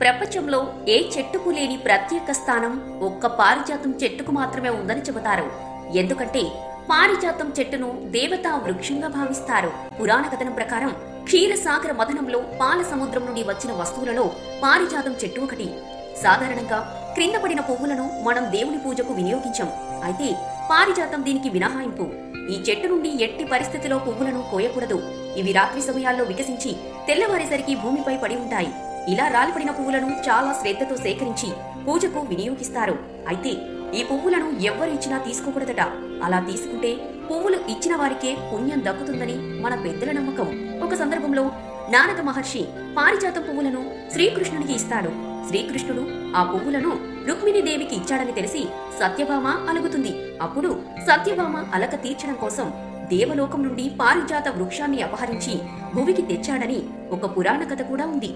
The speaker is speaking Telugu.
ప్రపంచంలో ఏ చెట్టుకు లేని ప్రత్యేక స్థానం ఒక్క పారిజాతం చెట్టుకు మాత్రమే ఉందని చెబుతారు. ఎందుకంటే పారిజాతం చెట్టును దేవతా వృక్షంగా భావిస్తారు. పురాణ కథనం ప్రకారం క్షీరసాగర మథనంలో పాల సముద్రం నుండి వచ్చిన వస్తువులలో పారిజాతం చెట్టు ఒకటి. సాధారణంగా క్రింద పడిన పువ్వులను మనం దేవుని పూజకు వినియోగించం. అయితే పారిజాతం దీనికి మినహాయింపు. ఈ చెట్టు నుండి ఎట్టి పరిస్థితిలో పువ్వులను కోయకూడదు. ఇవి రాత్రి సమయాల్లో వికసించి తెల్లవారేసరికి భూమిపై పడి ఉంటాయి. ఇలా రాలిపడిన పువ్వులను చాలా శ్రద్ధతో సేకరించి పూజకు వినియోగిస్తారు. అయితే ఈ పువ్వులను ఎవ్వరు ఇచ్చినా తీసుకోకూడదట. అలా తీసుకుంటే పువ్వులు ఇచ్చిన వారికే పుణ్యం దక్కుతుందని మన పెద్దల నమ్మకం. ఒక సందర్భంలో నారద మహర్షి పారిజాత పువ్వులను శ్రీకృష్ణునికి ఇస్తాడు. శ్రీకృష్ణుడు ఆ పువ్వులను రుక్మిణీదేవికి ఇచ్చాడని తెలిసి సత్యభామ అలుగుతుంది. అప్పుడు సత్యభామ అలక తీర్చడం కోసం దేవలోకం నుండి పారిజాత వృక్షాన్ని అపహరించి భువికి తెచ్చాడని ఒక పురాణ కథ కూడా ఉంది.